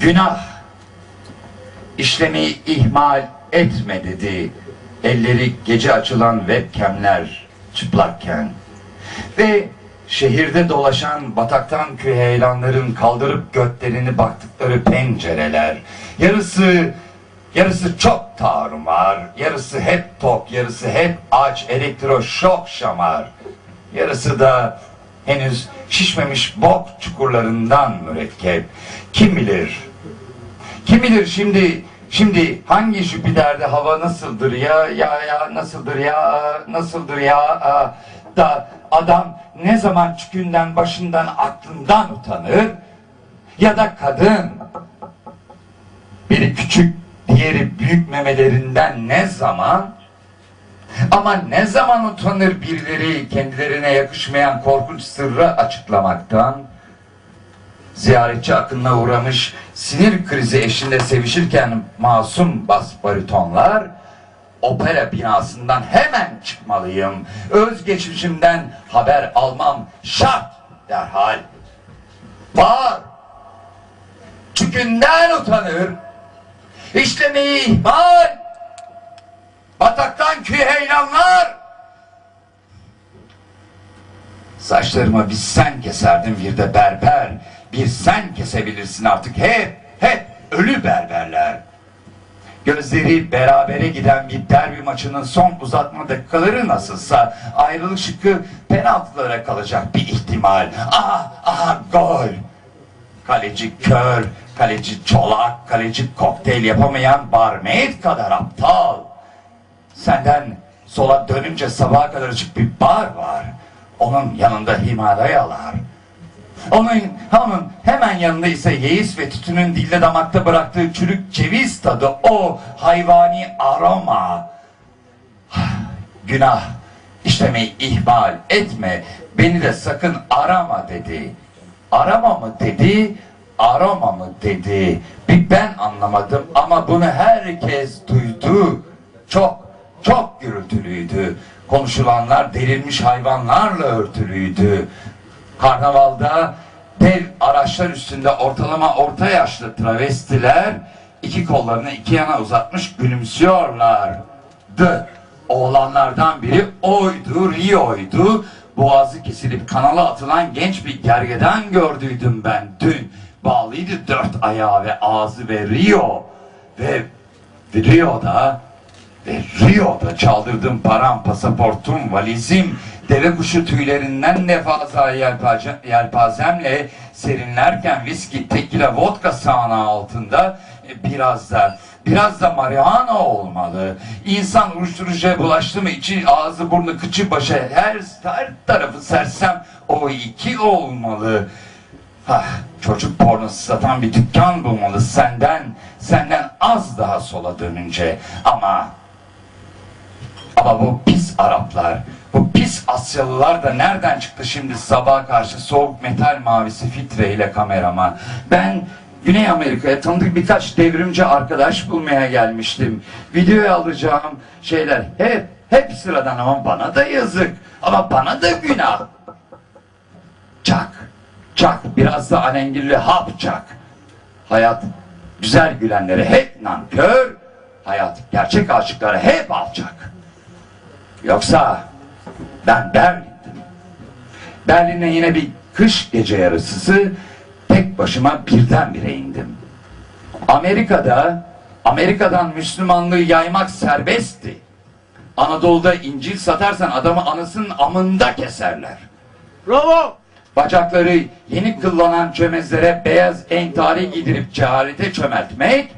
Günah işlemeyi ihmal etme dedi. Elleri gece açılan webcamler çıplakken. Ve şehirde dolaşan bataktan küheylanların kaldırıp götlerini baktıkları pencereler. Yarısı yarısı çok tarumar, yarısı hep tok, yarısı hep aç, elektroşok şamar. Yarısı da henüz şişmemiş bok çukurlarından mürekkep. Kim bilir kim bilir şimdi şimdi hangi Jüpiter'de hava nasıldır ya ya ya nasıldır ya nasıldır ya da adam ne zaman çükünden başından aklından utanır ya da kadın biri küçük diğeri büyük memelerinden ne zaman ama ne zaman utanır birileri kendilerine yakışmayan korkunç sırrı açıklamaktan ziyaretçi akınına uğramış sinir krizi eşinde sevişirken masum bas baritonlar opera binasından hemen çıkmalıyım. Özgeçmişimden haber almam şart derhal. Bağır. Çükünden utanır. İşlemeyi ihmal. Bataktan küheylanlar. Saçlarıma bir sen keserdin bir de berber. Bir sen kesebilirsin artık hep, hep ölü berberler. Gözleri berabere giden bir derbi maçının son uzatma dakikaları nasılsa ayrılık şıkkı penaltılara kalacak bir ihtimal. Aha, aha gol. Kaleci kör, kaleci çolak, kaleci kokteyl yapamayan barmaid kadar aptal. Senden sola dönünce sabaha kadar açık bir bar var. Onun yanında Himalayalar. Onun, onun hemen yanında ise yeis ve tütünün dilde damakta bıraktığı çürük ceviz tadı. O hayvani aroma. Günah. İşlemeyi ihmal etme. Beni de sakın arama dedi. Arama mı dedi, arama mı dedi. Bir ben anlamadım ama bunu herkes duydu. Çok, çok gürültülüydü. Konuşulanlar delirmiş hayvanlarla örtülüydü. Karnavalda dev araçlar üstünde ortalama orta yaşlı travestiler iki kollarını iki yana uzatmış gülümsüyorlardı. Oğlanlardan biri oydu, Rio'ydu. Boğazı kesilip kanala atılan genç bir gergedan gördüydüm ben dün. Bağlıydı dört ayağı ve ağzı ve Rio. Ve Rio'da ve Rio'da çaldırdığım param, pasaportum, valizim, deve kuşu tüylerinden ne fazla yelpaze, yelpazemle serinlerken viski, tekila, vodka sahna altında e, biraz da biraz da marihuana olmalı. İnsan uyuşturucuya bulaştı mı içi, ağzı, burnu, kıçı, başı her, her tarafı sersem o iki olmalı. Hah, çocuk pornosu satan bir dükkan bulmalı senden, senden az daha sola dönünce. Ama ama bu pis Araplar, bu pis Asyalılar da nereden çıktı şimdi sabaha karşı soğuk metal mavisi filtreyle kamerama? Ben Güney Amerika'ya tanıdık birkaç devrimci arkadaş bulmaya gelmiştim. Videoya alacağım şeyler hep hep sıradan ama bana da yazık. Ama bana da günah. Çak, çak biraz da alengirli hap çak. Hayat güzel gülenlere hep nankör, hayat gerçek aşıklara hep alçak. Yoksa ben Berlin'dim. Berlin'e yine bir kış gece yarısısı tek başıma birdenbire indim. Amerika'da Amerika'dan Müslümanlığı yaymak serbestti. Anadolu'da İncil satarsan adamı anasının amında keserler. Bravo! Bacakları yeni kıllanan çömezlere beyaz entari giydirip cehalete çömeltmek,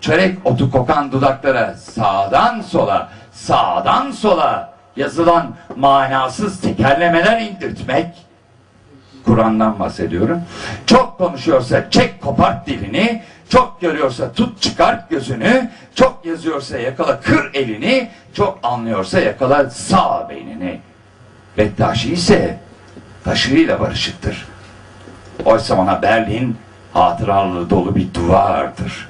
çörek otu kokan dudaklara sağdan sola, sağdan sola yazılan manasız tekerlemeler indirtmek, Kur'an'dan bahsediyorum. Çok konuşuyorsa çek kopart dilini, çok görüyorsa tut çıkart gözünü, çok yazıyorsa yakala kır elini, çok anlıyorsa yakala sağ beynini. Bektaşi ise taşıyla barışıktır. Oysa bana Berlin hatıralı dolu bir duvardır.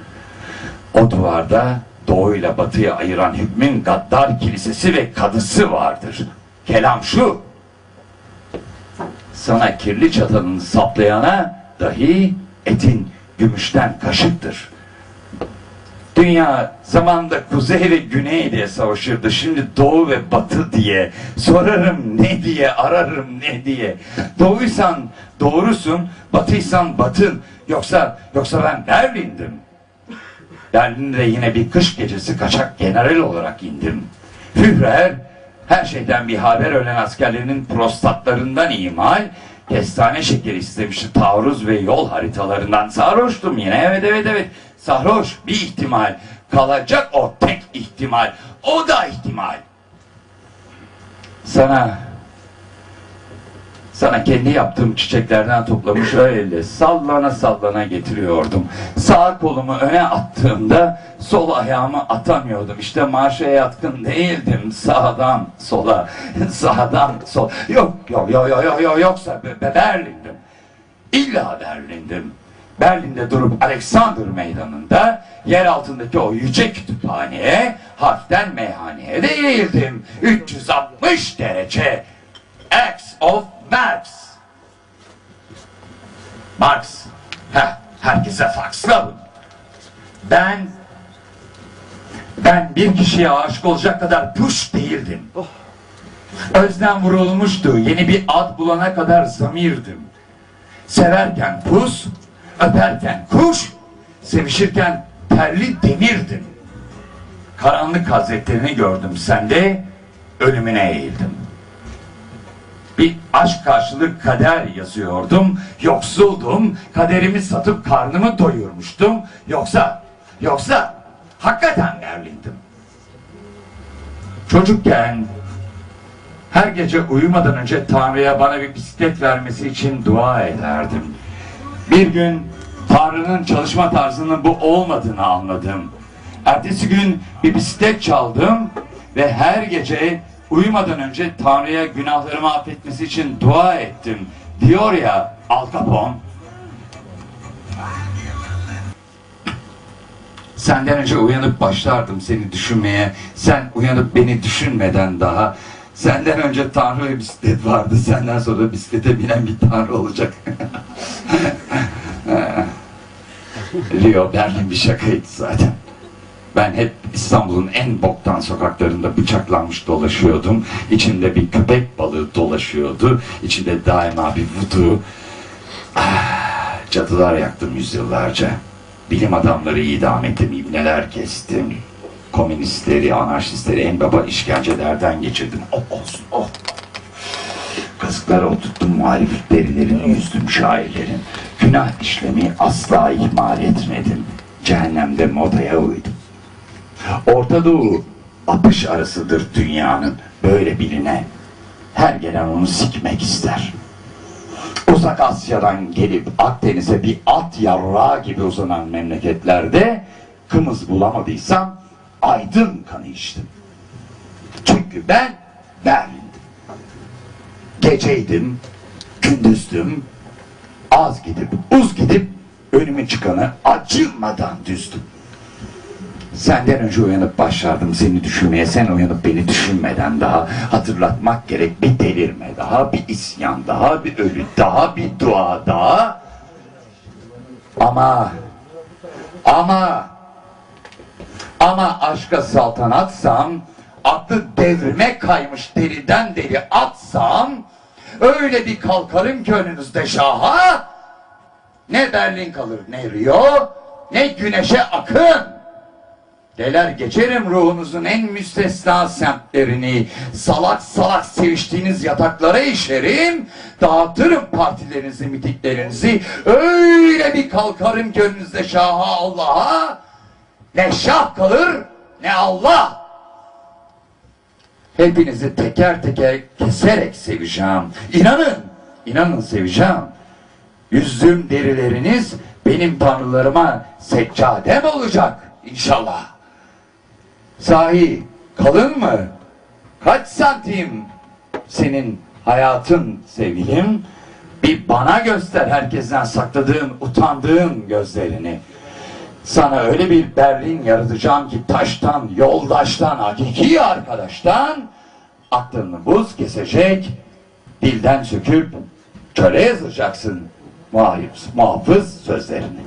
O duvarda doğuyla batıyı ayıran hükmün gaddar kilisesi ve kadısı vardır. Kelam şu. Sana kirli çatalını saplayana dahi etin gümüşten kaşıktır. Dünya zamanında kuzey ve güney diye savaşırdı. Şimdi doğu ve batı diye. Sorarım ne diye, ararım ne diye. Doğuysan doğrusun, batıysan batın. Yoksa yoksa ben Berlin'dim. Berlin'de yine bir kış gecesi kaçak general olarak indim. Führer her şeyden bir haber ölen askerlerinin prostatlarından imal kestane şekeri istemişti taarruz ve yol haritalarından. Sarhoştum yine. Evet evet evet. Sarhoş bir ihtimal. Kalacak o tek ihtimal. O da ihtimal. Sana sana kendi yaptığım çiçeklerden toplamış öyle sallana sallana getiriyordum. Sağ kolumu öne attığımda sol ayağımı atamıyordum. İşte marşa yatkın değildim. Sağdan sola, sağdan sol. Yok yok yok yok yok yok yoksa be, be- Berlin'dim. İlla Berlin'dim. Berlin'de durup Alexander Meydanı'nda yer altındaki o yüce kütüphaneye harften meyhaneye de eğildim. 360 derece. X of Marx. Marx. Heh, herkese faksla. Ben ben bir kişiye aşık olacak kadar puş değildim. Özden vurulmuştu. Yeni bir ad bulana kadar zamirdim. Severken pus, öperken kuş, sevişirken terli demirdim. Karanlık hazretlerini gördüm sende, ölümüne eğildim. Aşk karşılık kader yazıyordum. Yoksuldum. Kaderimi satıp karnımı doyurmuştum. Yoksa, yoksa hakikaten Berlin'dim. Çocukken her gece uyumadan önce Tanrı'ya bana bir bisiklet vermesi için dua ederdim. Bir gün Tanrı'nın çalışma tarzının bu olmadığını anladım. Ertesi gün bir bisiklet çaldım ve her gece uyumadan önce Tanrı'ya günahlarımı affetmesi için dua ettim. Diyor ya Al Capone. Senden önce uyanıp başlardım seni düşünmeye. Sen uyanıp beni düşünmeden daha. Senden önce Tanrı ve bisiklet vardı. Senden sonra bisiklete binen bir Tanrı olacak. Rio, Berlin bir şakaydı zaten. Ben hep İstanbul'un en boktan sokaklarında bıçaklanmış dolaşıyordum. İçinde bir köpek balığı dolaşıyordu. İçinde daima bir vudu. Ah, cadılar yaktım yüzyıllarca. Bilim adamları idam ettim, ibneler kestim. Komünistleri, anarşistleri en baba işkencelerden geçirdim. Oh olsun, oh. Kazıklara oturttum muhalif derilerini yüzdüm şairlerin. Günah işlemi asla ihmal etmedim. Cehennemde modaya uydum. Orta Doğu apış arasıdır dünyanın böyle biline. Her gelen onu sikmek ister. Uzak Asya'dan gelip Akdeniz'e bir at yarrağı gibi uzanan memleketlerde kımız bulamadıysam aydın kanı içtim. Çünkü ben Berlin'dim. Geceydim, gündüzdüm, az gidip uz gidip önüme çıkanı acımadan düzdüm. Senden önce uyanıp başlardım seni düşünmeye. Sen uyanıp beni düşünmeden daha hatırlatmak gerek bir delirme daha, bir isyan daha, bir ölü daha, bir dua daha. Ama, ama, ama aşka saltanatsam, aklı devrime kaymış deriden deri atsam, öyle bir kalkarım ki önünüzde şaha, ne Berlin kalır ne Rio, ne güneşe akın. Deler geçerim ruhunuzun en müstesna semtlerini. Salak salak seviştiğiniz yataklara işerim. Dağıtırım partilerinizi, mitiklerinizi. Öyle bir kalkarım ki önünüzde şaha Allah'a. Ne şah kalır ne Allah. Hepinizi teker teker keserek seveceğim. İnanın, inanın seveceğim. Yüzdüğüm derileriniz benim tanrılarıma seccadem olacak inşallah. Sahi kalın mı? Kaç santim senin hayatın sevgilim? Bir bana göster herkesten sakladığın, utandığın gözlerini. Sana öyle bir Berlin yaratacağım ki taştan, yoldaştan, hakiki arkadaştan aklını buz kesecek, dilden söküp çöle yazacaksın muhafız, muhafız sözlerini.